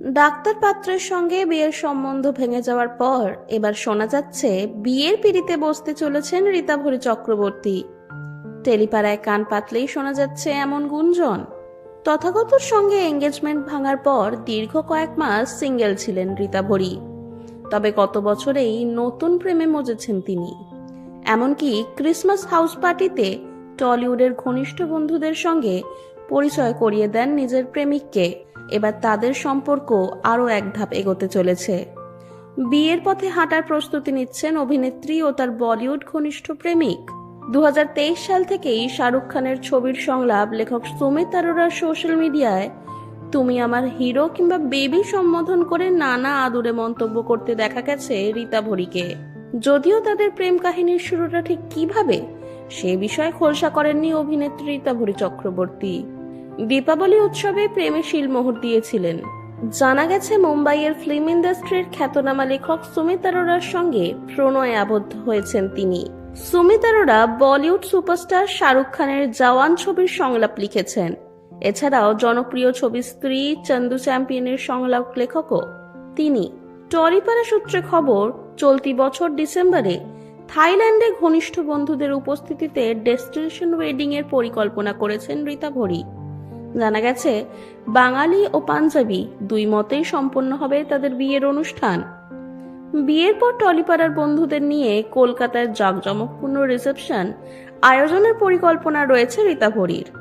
Doctor পাত্রের সঙ্গে বিয়ের সম্বন্ধ ভেঙে যাওয়ার পর এবার শোনা যাচ্ছে, বিয়ের পিড়িতে বসতে চলেছেন রীতাভরি চক্রবর্তী। টেলিপাড়ায় কান পাতলেই শোনা যাচ্ছে এমন গুঞ্জন। তথাগতর সঙ্গে এঙ্গেজমেন্ট ভাঙার পর দীর্ঘ কয়েক মাস সিঙ্গেল ছিলেন রীতাভরি। তবে গত বছরেই নতুন প্রেমে মজেছেন তিনি। এমনকি ক্রিসমাস হাউস পার্টিতে টলিউডের ঘনিষ্ঠ বন্ধুদের সঙ্গে পরিচয় করিয়ে দেন নিজের প্রেমিককে। এবার তাদের সম্পর্ক আরও এক ধাপ এগোতে চলেছে। বিয়ের পথে হাঁটার প্রস্তুতি নিচ্ছেন অভিনেত্রী ও তার বলিউড ঘনিষ্ঠ প্রেমিক। দুহাজার তেইশ সাল থেকেই শাহরুখ খানের ছবির সংলাপ লেখক সুমিত আরোরার সোশ্যাল মিডিয়ায়, তুমি আমার হিরো কিংবা বেবি সম্বোধন করে নানা আদুরে মন্তব্য করতে দেখা গেছে রীতা ভরিকে। যদিও তাদের প্রেম কাহিনীর শুরুটা ঠিক কীভাবে, সে বিষয়ে খোলসা করেননি অভিনেত্রী রীতা ভরি চক্রবর্তী। দীপাবলি উৎসবে প্রেমে শিলমোহর দিয়েছিলেন। জানা গেছে, মুম্বাইয়ের ফিল্ম ইন্ডাস্ট্রির খ্যাতনামা লেখক সুমিত আরোরার সঙ্গে প্রণয়ে আবদ্ধ হয়েছেন তিনি। সুমিত আরোরা বলিউড সুপারস্টার শাহরুখ খানের জওয়ান ছবির সংলাপ লিখেছেন। এছাড়াও জনপ্রিয় ছবি স্ত্রী, চন্দু চ্যাম্পিয়নের সংলাপ লেখকও তিনি। টরিপাড়া সূত্রে খবর, চলতি বছর ডিসেম্বরে থাইল্যান্ডে ঘনিষ্ঠ বন্ধুদের উপস্থিতিতে ডেস্টিনেশন ওয়েডিং এর পরিকল্পনা করেছেন রীতা ভরি। জানা গেছে, বাঙালি ও পাঞ্জাবি দুই মতেই সম্পন্ন হবে তাদের বিয়ের অনুষ্ঠান। বিয়ের পর টলিপাড়ার বন্ধুদের নিয়ে কলকাতার জাঁকজমকপূর্ণ রিসেপশন আয়োজনের পরিকল্পনা রয়েছে রীতা ভরির